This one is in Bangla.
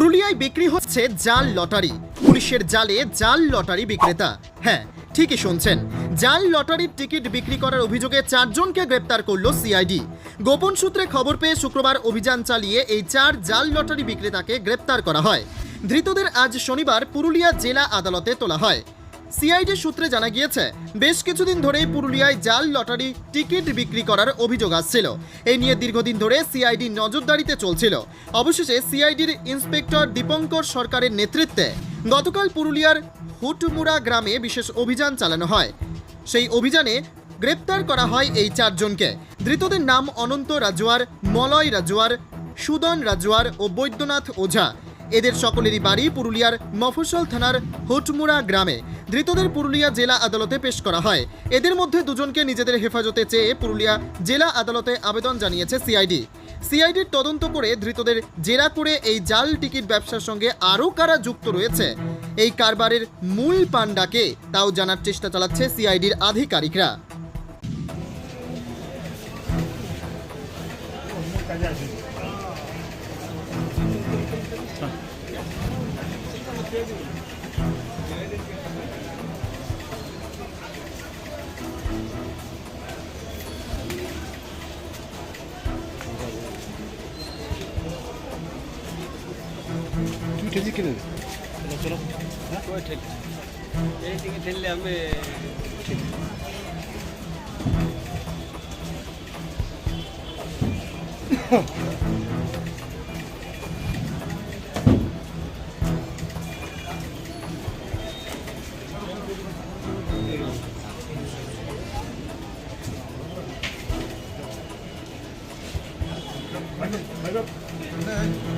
পুরুলিয়ায় বিক্রি হচ্ছে জাল লটারি। পুলিশের জালে জাল লটারি বিক্রেতা। হ্যাঁ ঠিকই শুনছেন। জাল লটারির টিকিট বিক্রি করার অভিযোগে চারজনকে গ্রেপ্তার করল সিআইডি। গোপন সূত্রে খবর পেয়ে শুক্রবার অভিযান চালিয়ে এই চার জাল লটারি বিক্রেতাকে গ্রেপ্তার করা হয়। ধৃতদের আজ শনিবার পুরুলিয়া জেলা আদালতে তোলা হয়। সিআইডি সূত্রে জানা গিয়েছে, বেশ কিছুদিন ধরেই পুরুলিয়ায় জাল লটারি টিকিট বিক্রি করার অভিযোগ আসছিল। এই নিয়ে দীর্ঘদিন ধরে সিআইডি নজরদারিতে চলছিল। অবশেষে সিআইডির ইন্সপেক্টর দীপঙ্কর সরকারের নেতৃত্বে গতকাল পুরুলিয়ার হুটমুড়া গ্রামে বিশেষ অভিযান চালানো হয়। সেই অভিযানে গ্রেপ্তার করা হয় এই চারজনকে। ধৃতদের নাম অনন্ত রাজওয়ার মলয় রাজওয়ার সুদন রাজওয়ার ও বৈদ্যনাথ ওঝা। এদের সকলেরই বাড়ি পুরুলিয়ার মফস্বল থানার হোটমুড়া গ্রামে। ধৃতদের পুরুলিয়া জেলা আদালতে পেশ করা হয়। এদের মধ্যে দুজনকে নিজেদের হেফাজতে চেয়ে পুরুলিয়া জেলা আদালতে আবেদন জানিয়েছে সিআইডি। সিআইডির তদন্ত করে ধৃতদের জেরা করে এই জাল টিকিট ব্যবসার সঙ্গে আরও কারা যুক্ত রয়েছে? এই কারবারের মূল পাণ্ডাকে তাও জানার চেষ্টা চালাচ্ছে সিআইডির আধিকারিকরা। তুমি ঠেলি কিনে দে চলো ওই ঠেল এইদিকে ঠেললে আমি ঠিক 네.